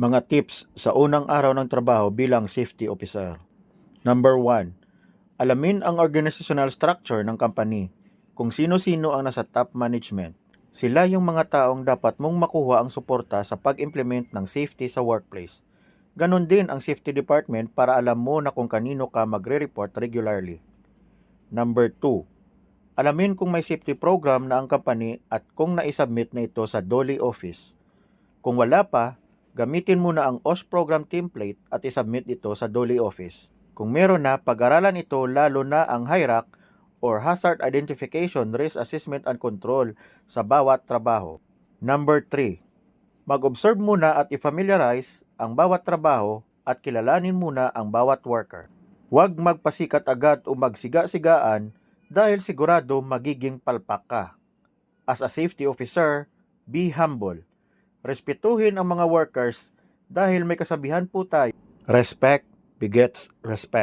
Mga tips sa unang araw ng trabaho bilang safety officer. Number 1. Alamin ang organizational structure ng company. Kung sino-sino ang nasa top management. Sila yung mga taong dapat mong makuha ang suporta sa pag-implement ng safety sa workplace. Ganon din ang safety department para alam mo na kung kanino ka magre-report regularly. Number 2. Alamin kung may safety program na ang company at kung naisubmit na ito sa DOLE office. Kung wala pa, gamitin mo na ang OS program template at isubmit ito sa DOLE office. Kung meron na, pag-aralan ito lalo na ang HIRAC or Hazard Identification, Risk Assessment and Control sa bawat trabaho. Number 3. Mag-observe muna at i-familiarize ang bawat trabaho at kilalanin muna ang bawat worker. Huwag magpasikat agad o magsiga-sigaan dahil sigurado magiging palpak ka. As a safety officer, be humble. Respetuhin ang mga workers dahil may kasabihan po tayo. Respect begets respect.